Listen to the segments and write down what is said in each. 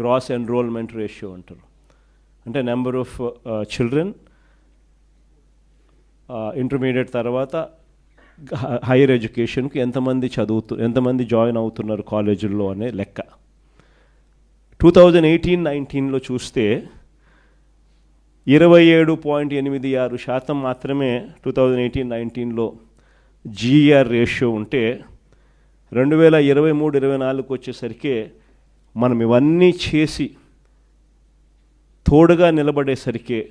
Gross enrolment ratio అంటారు. అంటే number of children intermediate తర్వాత హైయర్ ఎడ్యుకేషన్కి ఎంతమంది చదువుతూ ఎంతమంది జాయిన్ అవుతున్నారు కాలేజీల్లో అనే లెక్క. టూ థౌజండ్ ఎయిటీన్ నైన్టీన్లో చూస్తే ఇరవై ఏడు పాయింట్ ఎనిమిది ఆరు శాతం మాత్రమే టూ థౌజండ్ ఎయిటీన్ నైన్టీన్లో జీఆర్ రేషియో ఉంటే రెండు వేల ఇరవై మూడు ఇరవై నాలుగుకి వచ్చేసరికి మనం ఇవన్నీ చేసి తోడుగా నిలబడేసరికి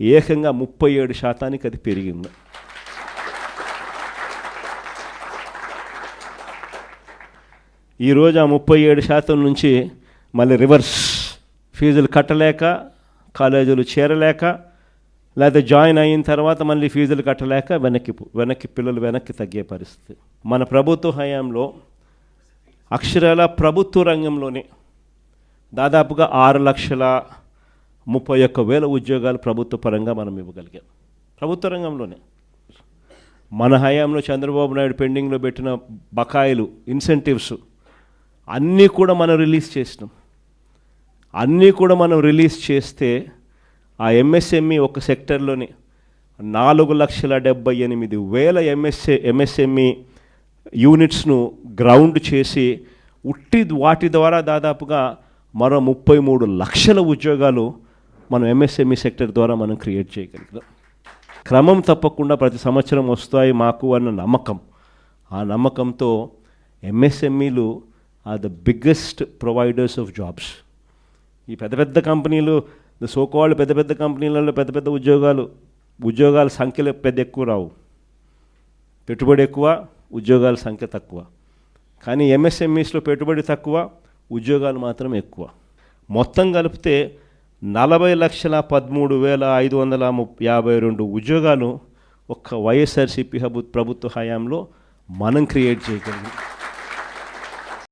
ఏకంగా ముప్పై ఏడు శాతానికి అది పెరిగింది. ఈరోజు ఆ ముప్పై ఏడు శాతం నుంచి మళ్ళీ రివర్స్. ఫీజులు కట్టలేక కాలేజీలు చేరలేక లేకపోతే జాయిన్ అయిన తర్వాత మళ్ళీ ఫీజులు కట్టలేక వెనక్కి వెనక్కి పిల్లలు వెనక్కి తగ్గే పరిస్థితి. మన ప్రభుత్వ హయాంలో అక్షరాల ప్రభుత్వ రంగంలోనే దాదాపుగా ఆరు లక్షల ముప్పై ఒక్క వేల ఉద్యోగాలు ప్రభుత్వ పరంగా మనం ఇవ్వగలిగాం. ప్రభుత్వ రంగంలోనే. మన హయాంలో చంద్రబాబు నాయుడు పెండింగ్లో పెట్టిన బకాయిలు ఇన్సెంటివ్స్ అన్నీ కూడా మనం రిలీజ్ చేసినాం. అన్నీ కూడా మనం రిలీజ్ చేస్తే ఆ ఎంఎస్ఎంఈ ఒక సెక్టర్లోని నాలుగు లక్షల డెబ్బై ఎనిమిది వేల ఎంఎస్ఏ ఎంఎస్ఎంఈ యూనిట్స్ను గ్రౌండ్ చేసి ఉట్టి వాటి ద్వారా దాదాపుగా మరో ముప్పై మూడు లక్షల ఉద్యోగాలు మనం ఎంఎస్ఎంఈ సెక్టర్ ద్వారా మనం క్రియేట్ చేయగలుగుతాం. క్రమం తప్పకుండా ప్రతి సంవత్సరం వస్తాయి మాకు అన్న నమ్మకం. ఆ నమ్మకంతో ఎంఎస్ఎంఈలు are the biggest providers of jobs ఈ పెద్ద పెద్ద కంపెనీలు సోకోవాళ్ళు పెద్ద పెద్ద కంపెనీలలో పెద్ద పెద్ద ఉద్యోగాలు ఉద్యోగాల సంఖ్యలు పెద్ద ఎక్కువ రావు. పెట్టుబడి ఎక్కువ ఉద్యోగాల సంఖ్య తక్కువ. కానీ ఎంఎస్ఎంఈస్లో పెట్టుబడి తక్కువ ఉద్యోగాలు మాత్రం ఎక్కువ. మొత్తం కలిపితే నలభై లక్షల పదమూడు వేల ఐదు వందల యాభై రెండు ఉద్యోగాలు ఒక్క వైఎస్ఆర్సీపీ హబు ప్రభుత్వ హయాంలో మనం క్రియేట్ చేయగలిగాం